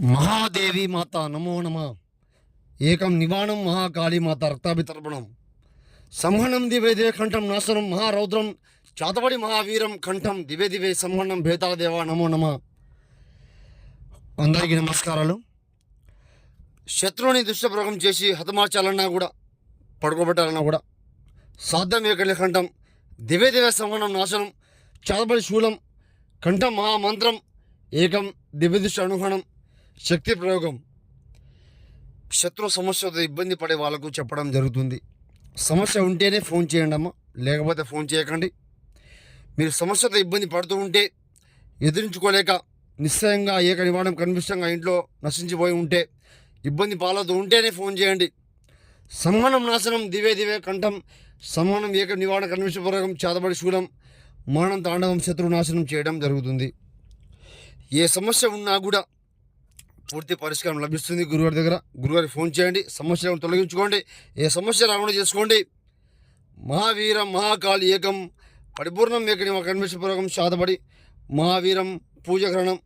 మహాదేవి మాత నమో నమ. ఏకం నివాణం మహాకాళీ మాత రక్తాభితర్పణం. సంహనం దివే దివే కంఠం నాశనం మహారౌద్రం. చాతబడి మహావీరం కంఠం దివే దివే సంహనం భేతాదేవ నమో నమ. అందరికీ నమస్కారాలు. శత్రువుని దుష్టప్రయోగం చేసి హతమార్చాలన్నా కూడా పడుకోబెట్టాలన్నా కూడా సాధ్యం ఏకలి కంఠం దివే దివే సంహనం నాశనం చాతబడి శూలం కంఠం మహామంత్రం ఏకం దివ్యదృష్టి అనుహణం శక్తి ప్రయోగం. శత్రు సమస్యతో ఇబ్బంది పడే వాళ్ళకు చెప్పడం జరుగుతుంది. సమస్య ఉంటేనే ఫోన్ చేయండి అమ్మ. లేకపోతే ఫోన్ చేయకండి. మీరు సమస్యతో ఇబ్బంది పడుతూ ఉంటే ఎదిరించుకోలేక నిశ్చయంగా ఏక నివారణం కనిపిష్టంగా ఇంట్లో నశించిపోయి ఉంటే ఇబ్బంది పాలవుతూ ఉంటేనే ఫోన్ చేయండి. సంహనం నాశనం దివే దివే కంఠం సంహనం ఏక నివారణ కనిపిష్టపూర్వకం చేతబడి శూలం మరణం తాండవం శత్రు నాశనం చేయడం జరుగుతుంది. ఏ సమస్య ఉన్నా కూడా పూర్తి పరిష్కారం లభిస్తుంది గురుగారి దగ్గర. గురుగారికి ఫోన్ చేయండి సమస్యలను తొలగించుకోండి. ఏ సమస్య రాకుండా చేసుకోండి. మహావీరం మహాకాళి ఏకం పరిపూర్ణం ఏకని కన్వేషపూర్వకం శాతపడి మహావీరం పూజగ్రహణం